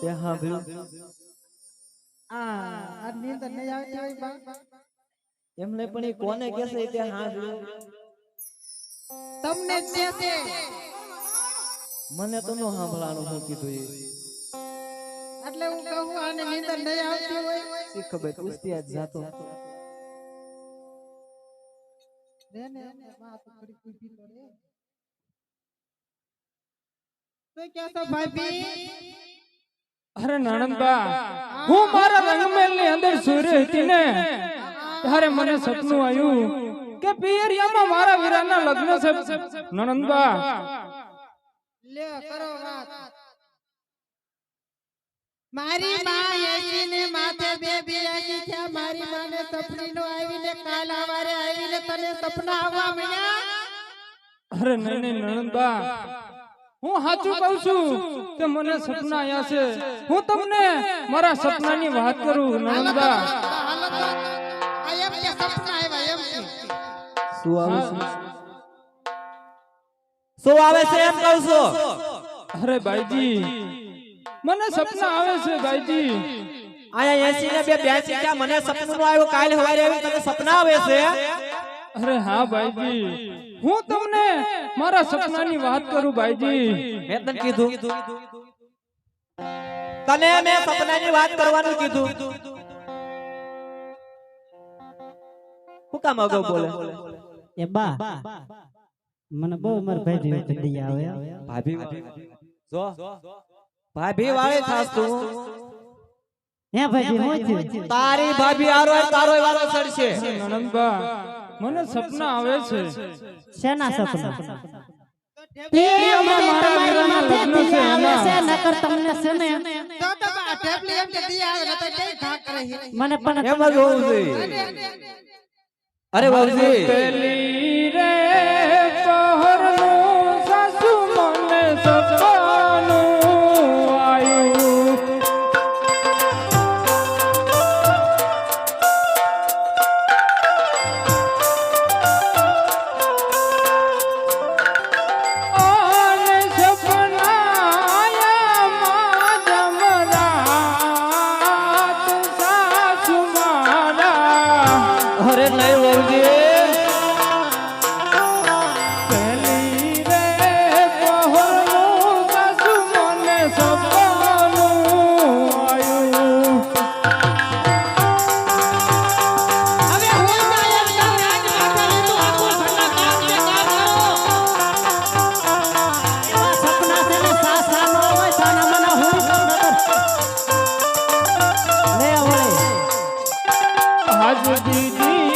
તે સાંભળ્યું આ આ નીંદર નહીં આવતી હોય બા એમને પણ એ કોને કહેશે તે સાંભળ્યું તમને જ મને તો નો સાંભળવાનું શું કીધું એ એટલે હું કહું આને નીંદર નહીં આવતી હોય શી ખબર પૂછતી આજ જાતો રે ને તો તો રે તો ક્યાં છો ભાભી અરે નણંદબા હું મારા રંગમેલની અંદર સૂર્ય હતી ને ત્યારે મને સપનું આવ્યું કે પિયરિયામાં મારા વીરાના લગ્ન છે. નણંદબા લે કરો વાત. મારી માં એસી ને માથે બે બિરાજી છે મારી માને સપની નો આવીને કાલ આવારે આવીને તને સપના આવવા મળ્યા. અરે નહીં નહીં નણંદબા હું સાચું કહું છું. કે મને સપના આયા છે. હું તમને મારા સપનાની વાત કરું કે શું આવે છે? શું આવે છે એમ કહું છું? અરે ભાઈજી મને સપના આવે છે ભાઈજી. આયા એસી ને બે બ્યાસી ક્યાં મને સપનું નું આવ્યું કાલે હવારે આવ્યું તને સપના આવે છે? અરે હા ભાઈજી હું તમને મારા સપનાની વાત કરું ભાઈજી મેં તને કીધું. તને મેં સપનાની વાત કરવાનું કીધું. હું કામ અગાઉ બોલે? એ બા મને બહુ માર ભાઈ જેવી ઠંડી આવે. ભાભી જો. ભાભી વાળે થાસ તું. હે ભાઈ હું તારી ભાભી આરો તારો વાળો સડશે. નણંદબા મને સપના આવે છે શેના સપના મને પણ એમ જ હોવું જોઈએ અરે બાબુજી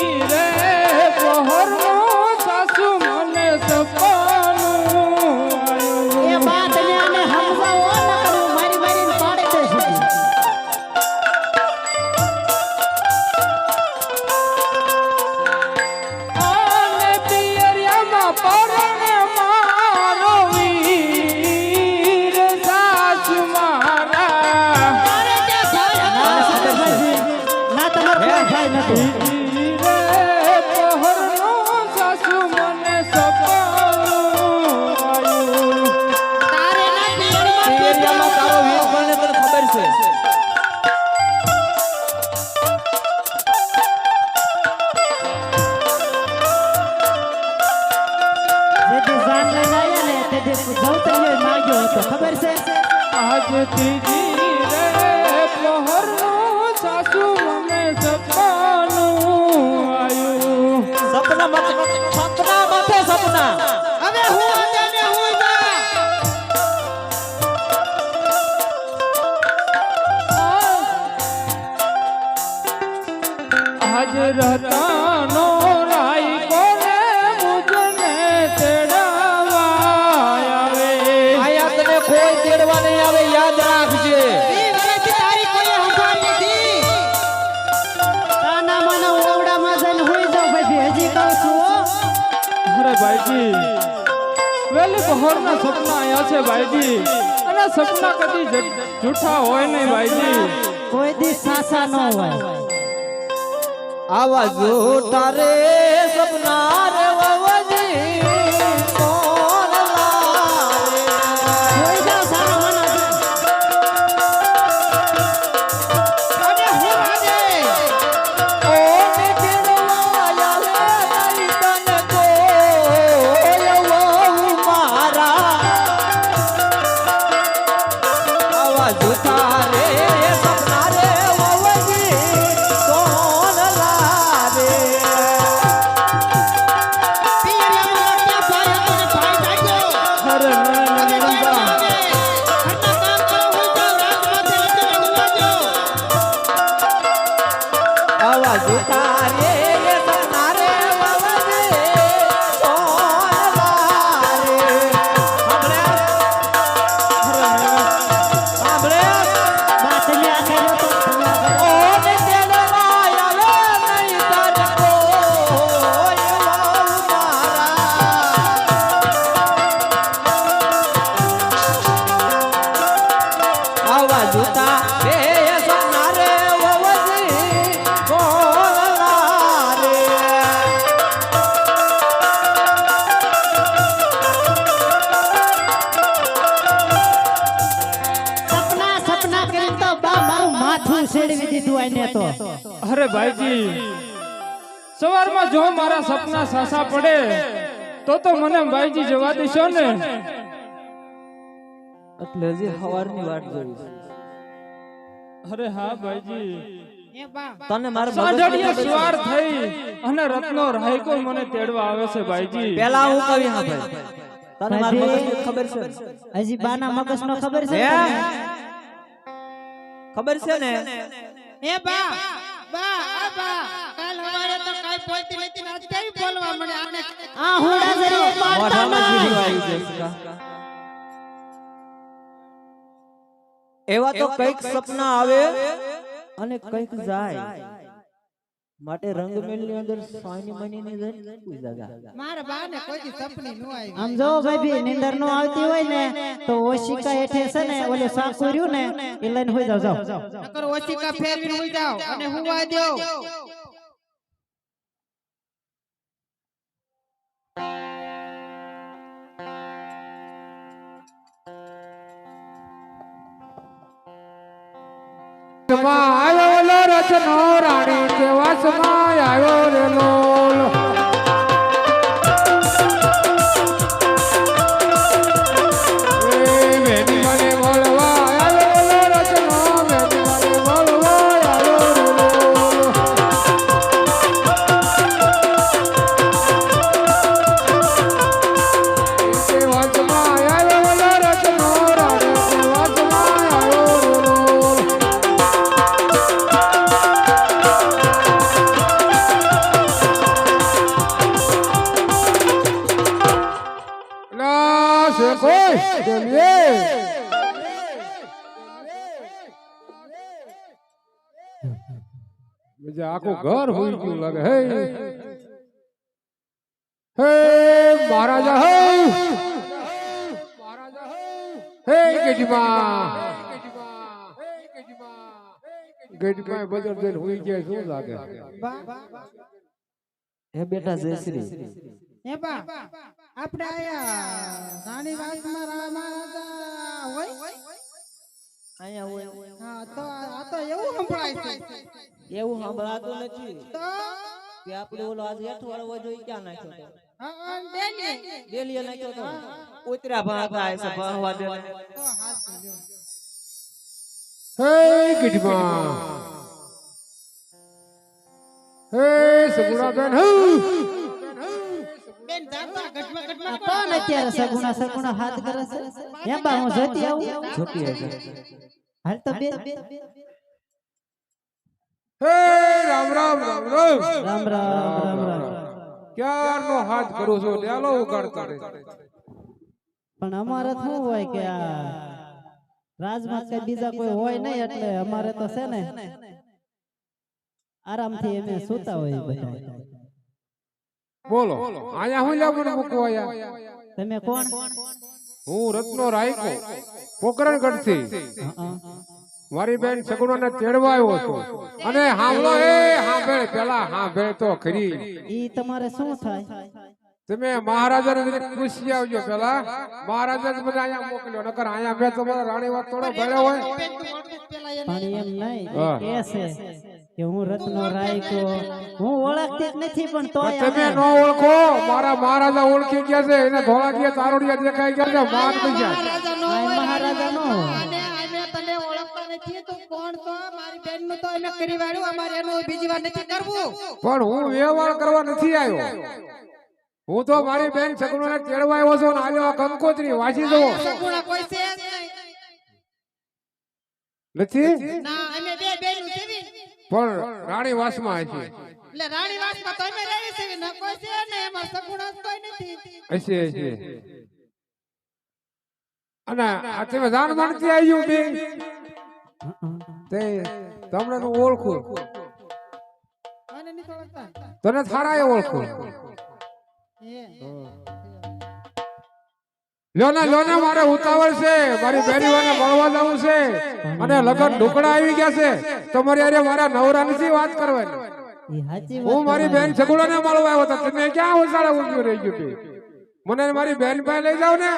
દીદી રે આવ્યા તેથી ગૌતમીએ માંગ્યો હતો ખબર છે આજ ત્રીજી રે પહોરનું સાસુ મને સપનું આયું સપના મત સપના માથે સપના હવે હું આજે ને હું બા આજ રતાનો વેલી પહોરના સપના આયા છે ભાઈજી. અને સપના કદી જૂઠા હોય નહીં ભાઈજી. કોઈ દી સાસા ન હોય. આવા જોઠા રે સપના બા મારું માથું શેડવી દીધું આને તો. અરે ભાઈજી સવારમાં જો મારા સપના સાસા પડે તો તો મને ભાઈજી જવા દેશો ને. એટલે હજી હવારની વાટ જોઈ અરે હા ભાઈજી. તને મારા સાંઢળીએ સવાર થઈ અને રત્નો રાયકો મને તેડવા આવે છે ભાઈજી. પેલા હું કવિ હા ભાઈ. તને મારા મગજની ખબર છે? હજી બાના મગજ નો ખબર છે? ખબર છે ને? એ બા બા આ બા. કાલ હવારે તો કાઈ બોલતી નથી આજ કઈ બોલવા મને આને આ હોડા જરી પાડતા. એવા તો કંઈક સપના આવે અને કંઈક જાય. માટે રંગમેલની અંદર સાની મની ની અંદર કોઈ જગા. મારા બા ને કોઈ દી સપની નો આવી. આમ જો ભાઈ નિંદર નો આવતી હોય ને તો ઓશિકા હેઠે છે ને ઓલે સાકુ રહ્યું ને એ લઈને હોઈ જાવ જાવ નકર ઓશિકા ફેરવીને હુઈ જાવ અને હુવા દ્યો માં આવ્યો લો રચનો રાણી કેવા સમય આવ્યો રેલો? આખું ઘર હોઈ ગયું લાગે હે હે મહારાજા હે હે ગેટીમાં ગેટીમાં બજાર જઈને હોઈ ગયા શું લાગે બા હે બેટા જયશ્રી એ બા આપણે આયા નાની વાસમાં રામા હોય અહીંયા હોય. હા તો આ તો એવું સંભળાય છે. એવું સાંભળાતું નથી. તો? કે આપણે ઓલો આજે અઠવાડિયો વધુ ઈ ક્યાં નાખ્યો તો? હા, હા, ડેલી. નાખ્યો તો? ઉતર્યા ભણાતા આવે છે ભણવા દે. તો હાચું લ્યો. હે ગીટમાં હે સગુણાબેન હે. બેન જાતા ગઢમાં આ ગઢમાં પણ અમારે શું હોય કે આ રાજમાં બીજા કોઈ હોય નહીં એટલે અમારે તો છે ને આરામથી અમે સૂતા હોય બધા. બોલો આયા હું મને મૂકવા આયા? તમે કોણ? હું રત્નો રાયકો પોકરણગઢથી. થી મારી બેન સગુણાને તેડવા આવ્યો છું અને હાંભળો એ હાંભળ પેલા હાંભળ તો ખરી. ઈ તમારે શું થાય? તમે મહારાજાને ને પૂછી આવજો પેલા. મહારાજાને મને અહીંયા મોકલ્યો નકર અહીંયા મેં તમારા રાણી વાત થોડો ભર્યો હોય. પણ એમ નહીં. કે છે. કે હું રત્નો રાયકો હું ઓળખતી જ નથી પણ તો તમે ન ઓળખો. મારા મહારાજા ઓળખી ગયા છે. એને ધોળા ગયા તારોડિયા દેખાઈ ગયા છે. માન થઈ ગયા. મહારાજા નો તને ઓળખતા નથી. તું કોણ છો મારી બેનનું તો અમે કરી વાળ્યું. અમારે એનું બીજી વાર નથી કરવું. પણ હું વ્યવહાર કરવા નથી આવ્યો. હું તો મારી બેન સગુણાને તેડવા આવ્યો છું ને આ કંકોત્રી. વાંચી દો સગુણા કોઈ છે નથી? ના અમે બે બેનું જેવી પણ રાણી આવી હશે એટલે રાણી વાસમાં તો અમે રહી છે ને કોઈ છે ને એમાં સગુણા કોઈ નથી. હશે હશે. અને આ તમે જાણ માનતી આવ્યું બે તે તમને તો ઓળખું. તને થારા એ ઓળખું એ. લ્યો ને લ્યો ને મારે ઉતાવળ છે. મારી બેરીઓને મળવા જવું છે. અને લગન ઢોકળા આવી ગયા છે. તમારી અરે મારા નવરાની વાત કરવાની? હું મારી બેન. સગુડાને મળવા આવ્યો હતો તમે ક્યાં ઓસાળા ઊભી રહી ગયું તું? મને મારી બેન ભાઈ લઈ જાવ ને.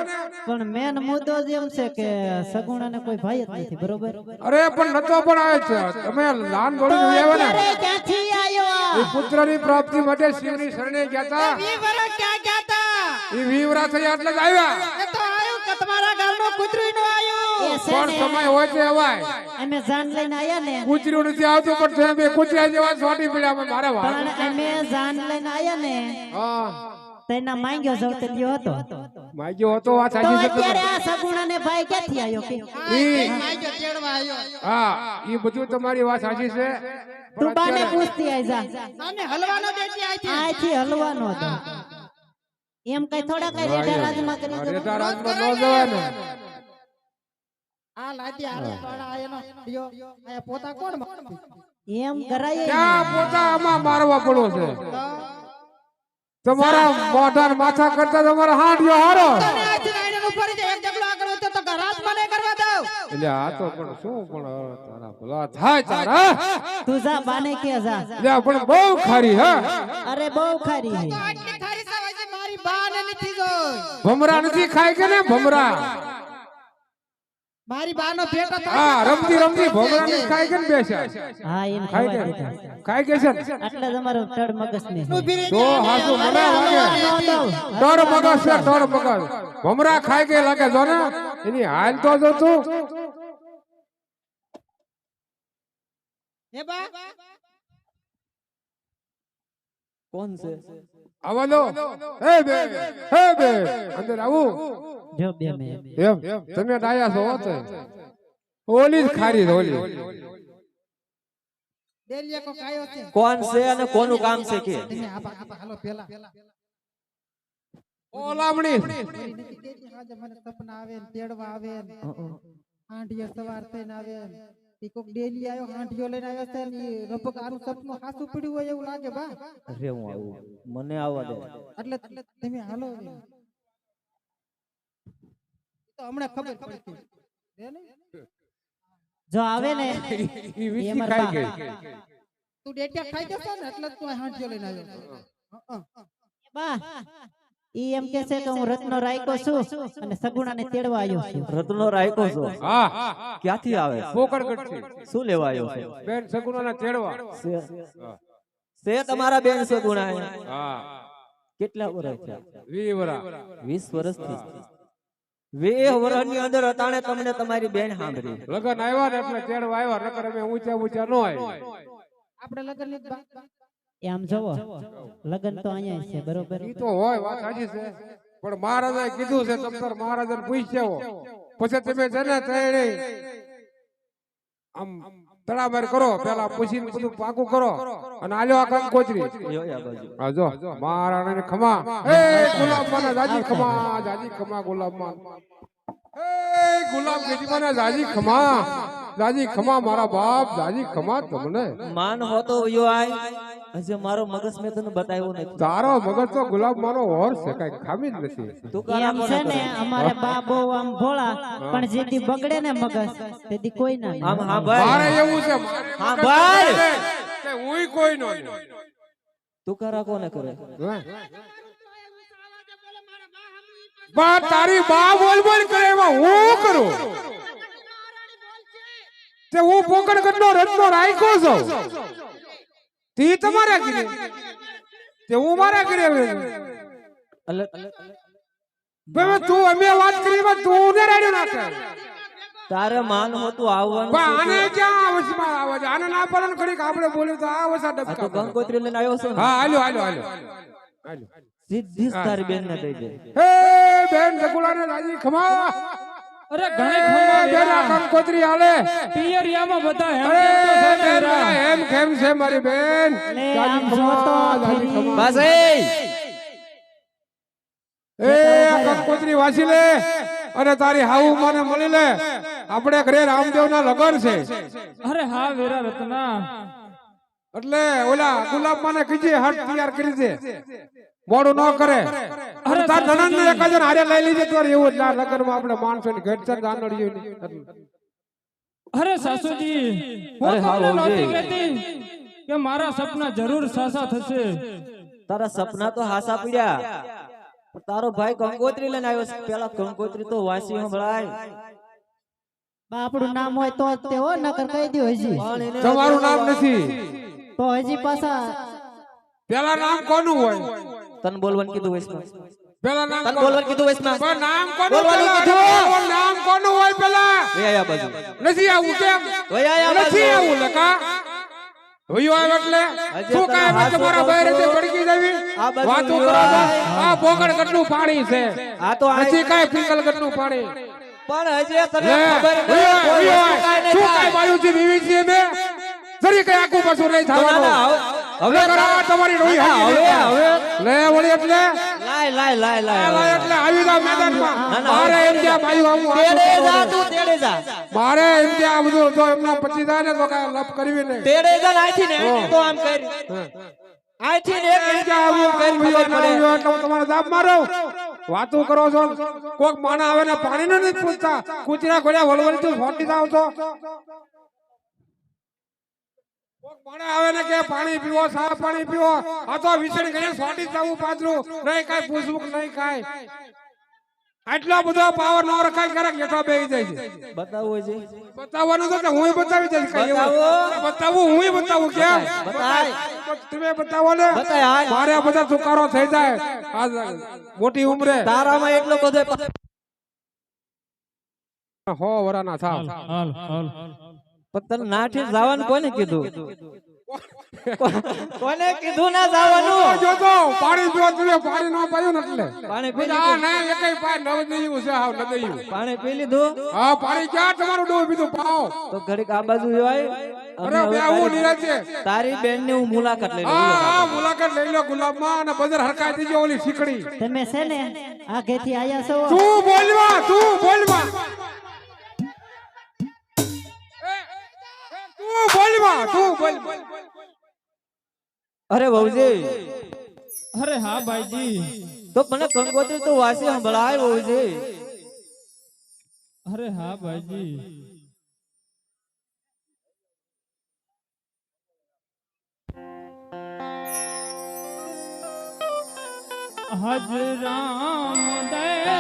પણ મેન મુદ્દો જ એમ છે કે સગુણાને કોઈ ભાઈ જ નથી બરોબર? અરે પણ નતો પણ આવે છે. તમે લાન જોઈ આવ્યા ને. ક્યાંથી આવ્યો? એ પુત્રની પ્રાપ્તિ માટે શિવની શરણે ગયા હતા એ વીવરા થયા એટલે જ આવ્યા. એ તો આયું કે તમારા ઘરનો કૂતરું નો આયું પણ સમય હોય તે અવાય. અમે જાન લઈને આયા ને. કૂતર્યું નથી આવતો પણ તમે બે કૂતરા જેવા સોટી પડ્યા અમે મારા વાળ. પણ અમે જાન લઈને આયા ને હા. તેના માંગ્યો જવ તે હતો. માંગ્યો હતો વાત તો સાચી છે અત્યારે આ સગુણાને ભાઈ ક્યાંથી આવ્યો કે? ઈ. આયો તેડવા આવ્યો હા એ બધું તમારી વાત સાચી છે. તું બાને પૂછતી આઈ જા. અને હલવાનો દેતી આઈ આથી હલવાનો હતો. એમ કઈ થોડા કઈ રેઢા રાજમાં કરી દો. રેટા રાજમાં નો જવાનો આ લાદી આ પાડા આયનો યો આ પોતા કોણ એમ કરાય ક્યાં પોતા આમાં મારવા પડો છે? તમારા મોઢા માથા કરતા તમારા હારો. ઉપર જ દઉં. એટલે આ તો પણ શું પણ તારા ભલા થાય તારા તું જા બાને કે જા. પણ બહુ ખારી હા? અરે બહુ ખારી બાને નથી જોઈ. ભમરા નથી ખાય કે ને? ભમરા. મારી બાનો ભેટો હા રમતી રમતી ભમરા નથી ખાય કે ને બેસ્યા હા એને ખાય કે ખાય કે છે એટલે તમારો તડ મગજ ને તો હાસુ મને લાગે ડર મગજ છે ડર મગજ. ભમરા ખાય કે લાગે જો ને? એની હાલ તો જો તું. હે બા. કોણ છે? આવા દો હે બે હે બે અંદર આવું જો બે મે એમ તમે ડાયા છો હોત ઓલી જ ખારી ઓલી દેલિયા કો કાયો છે કોણ છે અને કોનું કામ છે કે તમે આપા આપા હાલો પેલા ઓલામણી આજે મને સપના આવે ને તેડવા આવે ને આંઢિયા સવાર થઈને આવે ને કોક ડેલી આયો આંઢિયો લઈને આવ્યો છે ને રબક આનું સપનું હાસું પડ્યું હોય એવું લાગે બા. અરે હું આવું. મને આવવા દે. એટલે તમે હાલો તો હમણાં ખબર પડતી? જો આવે ને એ એમાં ખાઈ ગઈ. તું ડેટિયા ખાઈ જશો ને એટલે જ તું આ લઈને આવ્યો. બા. ઈ એમ કે છે કે હું રત્નો રાયકો છું અને સગુણાને તેડવા આવ્યો છું રત્નો રાયકો છો હા ક્યાંથી આવે છે? પોકળગઢથી શું લેવા આવ્યો છે બેન સગુણાને તેડવા છે- છે તમારા બેન સગુણા હા કેટલા વર્ષ થયા વર્ષ વીસ વર્ષથી વીસ વર્ષની અંદર અતાણે તમને તમારી બેન સાંભળી લગન આવ્યા ને એટલે તેડવા આવ્યા નકર અમે ઊંચા ઊંચા નો આવી આપણે લગન ની આમ જોવો લગન તો અહીંયા છે બરોબર? ઈ તો હોય વાત સાચી છે. પણ મહારાજાએ કીધું છે તમતર મહારાજાને પૂછ્યો પછી તમે જને ને ત્રણે આમ તડામાર કરો પેલા પૂછીને બધું પાકું કરો અને આલ્યો આ કંકોત્રી કોચરી બાજુ. જો મહારાણાને ખમા. એ ગુલાબમાના જાજી ખમા જાજી ખમા ગુલાબમાં એ ગુલાબ ગીજીમાના જાજી ખમા. જાજી ખમા મારા બાપ દાદી ખમા તમને. માન હોતો યો આય હજી મારો મગજ મેં તને બતાવ્યો નથી. તારો મગજ તો ગુલાબમાનો હોર છે કઈ ખામી જ નથી. તું એમ છે ને? અમારે બા બહુ આમ ભોળા પણ જેથી બગડે ને મગજ તેથી કોઈ ના આમ હા ભાઈ. મારે એવું છે મારે હા ભાઈ. કે હુંય કોઈ નો. તું કરા કોને કરે? બા તારી બા બોલ બોલ કરે એમાં હું કરું? તે હું પોકણ નો રત્નો રાખ્યો છું. તી તમારા ઘરે. તે હું મારા ઘરે ભાઈ તું અમે વાત કરી માં તું ને રાડ્યો નાખે તારે માન હોતું આવવાનું પણ આને? ક્યાં આવશમાં આવે છે? આને ના પડે ને ઘડીક આપણે બોલ્યું તો આ વસા આ તો ગંગોત્રી લઈને આવ્યો છે હા હાલો હાલો હાલો સીધી તારી બેન ને દઈ દે. હે બેન જગુલાને રાજી ખમા. અરે ઘણી બેન. કંકોત્રી હાલે. પિયરિયામાં બધા હેમ તો. બધા એમ કેમ છે મારી બેન? લે, ખમા બસ એ. એ કંકોત્રી વાસી લે અને તારી હાઉ મને મળી લે. આપણે ઘરે રામદેવ ના લગન છે. અરે હા વેરા રત્ના. એટલે ઓલા ગુલાબ માને કીજે હાથ તૈયાર કરી દે. મોડું ન કરે. અને તાર નણંદ ને એક જ હારે લઈ લીધે તો એવું જ લગનમાં આપણે માણસો ની ઘેટ છે ગાંડડીઓ અરે સાસુજી હું તમને નહોતી કહેતી કે મારા સપના જરૂર સાસા થશે. તારા સપના તો હાસા પીડ્યા. તારો ભાઈ કંકોત્રી લઈને આવ્યો છે. પેલા કંકોત્રી તો વાંચી સંભળાય. બાપડું નામ હોય તો તે હો નકર કહી દો હજી. તમારું નામ નથી. તો હજી પાછા પેલા નામ કોનું હોય? તને બોલવાનું કીધું વૈષ્ણવ પેલા નામ તન? બોલવાનું કીધું વૈષ્ણવ પણ નામ કોનું બોલવાનું કીધું. નામ કોનું હોય પેલા? એ આયા બાજુ. નથી આવું કેમ? ઓય આયા નથી આવું લકા હોયો આવે એટલે? શું તને કાંઈ તમારા કહું બહાર છું. જવી આ બાજુ વાતો કરો આ બોગડ કેટલું પાણી છે. આ તો આ- નથી કાંઈ પિંગલ કેટલું પાણી? પણ હજી તને ખબર શું વિવિધ છીએ બે? જરી કઈ આખું પાછું નહીં થવાનું. હવે તમારી રોઈ હવે હવે. લે વળી એટલે. લાય લાય લાય લાય લાય. એટલે આવી જા મેદાનમાં. મારે એમ કે ભાઈ આવું તેડે જા તું તેડે જા. મારે એમ કે આ બધું તો એમના પછી જાય ને તો કાંઈ લપ કરવી ને તેડે જા ને આયથી ને તો આમ કરી. આયથી ને એમ કે આવું કરી ખબર પડે. એટલે હું તમારે દાબ મારો. વાતો કરો છો કોક માણા આવે ને પાણી નું નથી પૂછતા. કૂતરા ખોલ્યા વળવળી તું ફોટી જાવ છો. કોક આવે ને કે પાણી પીવો સાફ પાણી પીવો. આ તો વિસણ કરીને ફોટી જવું નહીં કાંઈ પૂછવું નહીં કાંઈ. આટલો બધો પાવર નો રખાય ક્યારેક હેઠો બેસી જાય છે. બતાવવું છે? બતાવવાનું તો હું બતાવી દઈશ કઈ બતાવું. હું બતાવું કે બતાય. તમે બતાવો ને. હાય. મારે બધા સુકારો થઈ જાય. મોટી ઉંમરે. તારામાં એટલો બધો હો વરાના થાવ હાલ હાલ. પણ તને નાઠી જવાનું કોને કીધું? કોને કીધું ના જવાનું? જો તો પાણી પીવા તમે પાણી ન પાયું એટલે. પાણી પી આ લીધું. ના એકઈ પાય નવ નહીં છે હાવ નદયું. પાણી પી લીધું? હા પાણી ક્યાં તમારું ડોહ પીધું? પાવ તો ઘડીક આ બાજુ હોય અરે બે હું નીરજ છે. તારી બેનની હું મુલાકાત લઈ લઉં. હા મુલાકાત લઈ લો ગુલાબમાં અને બજાર હરકાઈ દીજો ઓલી શીકડી તમે છે ને આગેથી આયા છો? તું બોલવા તું બોલવા? તું બોલવા તું બોલ અરે બહુજી અરે હા ભાઈજી તો મને કંકોત્રી તો વાસી સંભળાય બહુજી અરે હા ભાઈજી હજ રામ દે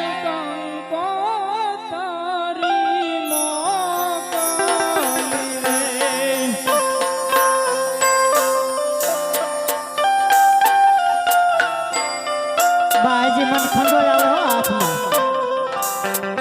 બાજી મને ખંડોળ આવે હો હાથમાં.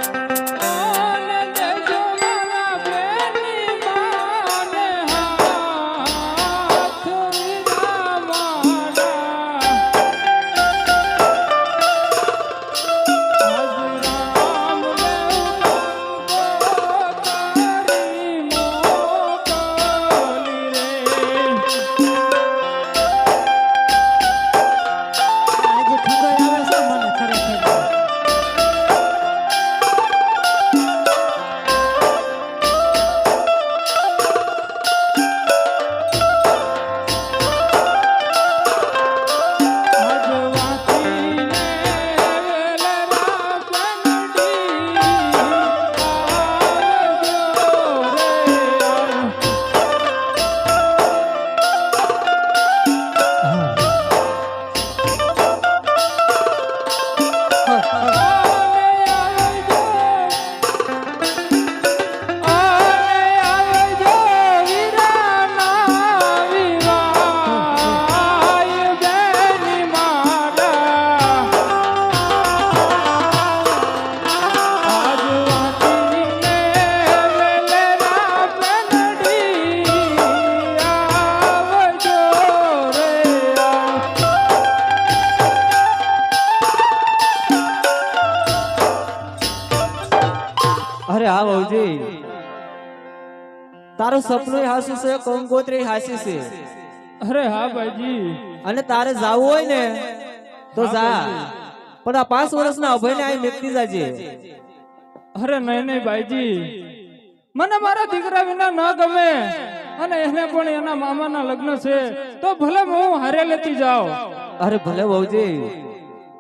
અરે હા વહુજી તારું સપનું હાસી છે કંકોત્રી હાસી છે. અરે હા ભાઈજી. અને તારે જાવું હોય ને તો જા. પણ આ પાંચ વર્ષના અભયને આ મેકતી જાજે. અરે નહીં નહીં ભાઈજી. મને મારા દીકરા વિના ન ગમે. અને એને પણ એના મામાના લગ્ન છે તો ભલે હું હારે લેતી જાઉં. અરે ભલે વહુજી.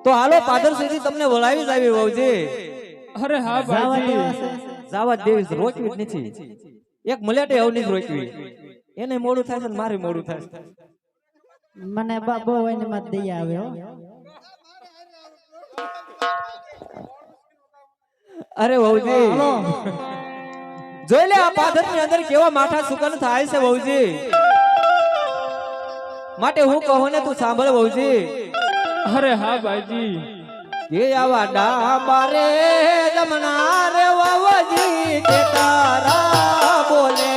તો હાલો પાદર સુધી તમને બોલાવી જ આવી વહુજી. અરે હા ભાઈજી. જાવા દેવી રોકવી જ નથી. એક મલેટે અવની જ રોકવી એને મોડું થાય છે ને મારે મોડું થાય છે. મને બાબો બહુ એને મત દઈ આવ્યો અરે વહુજી. જોઈ લે આ પાદરની અંદર કેવા માઠા સુકન થાય છે વહુજી. માટે હું કહું ને તું સાંભળ વહુજી. અરે હા ભાઈજી એ આવા ડાબા રે જમના રે વહુજી તારા બોલે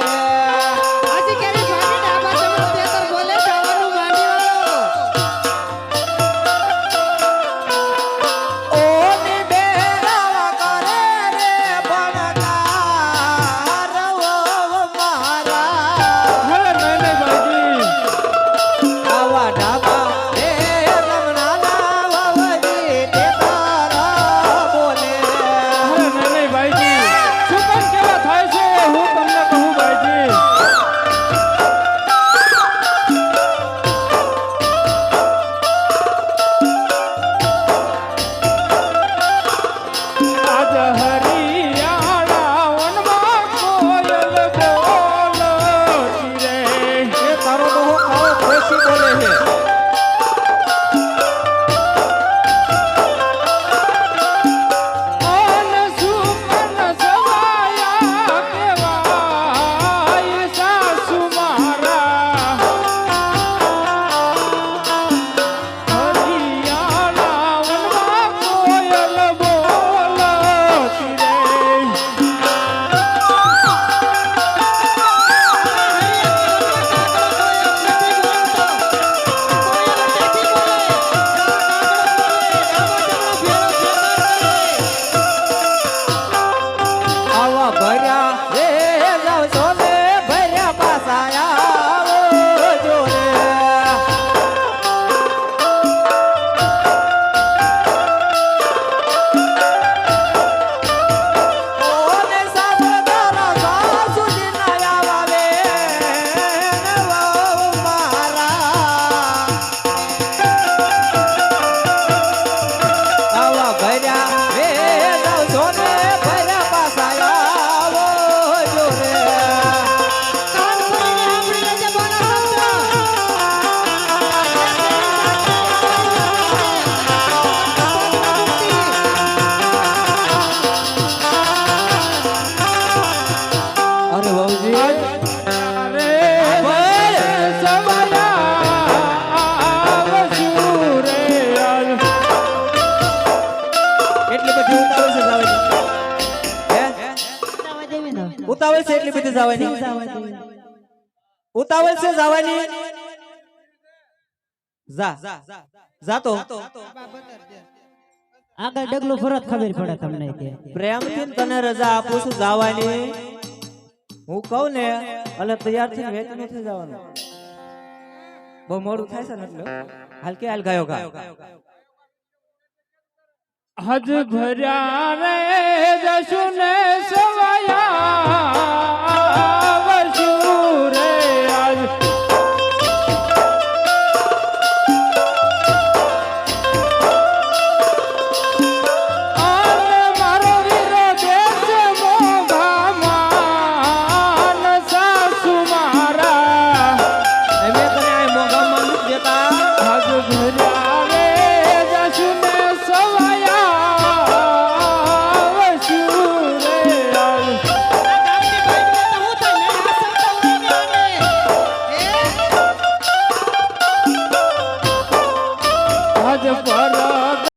ઉતાવળ છે જવાની? જા. જા. તો. આગળ ડગલું ફરત ખબર પડે તમને કે. પ્રેમથી તને રજા આપું છું જવાની. હું કહું ને એટલે તૈયાર થઈને વેચ નથી જવાનું. બહુ મોડું થાય છે ને એટલે? હાલ કે હાલ ગાયો ગા. હજ ભર્યા રે જશું ને સવાયા.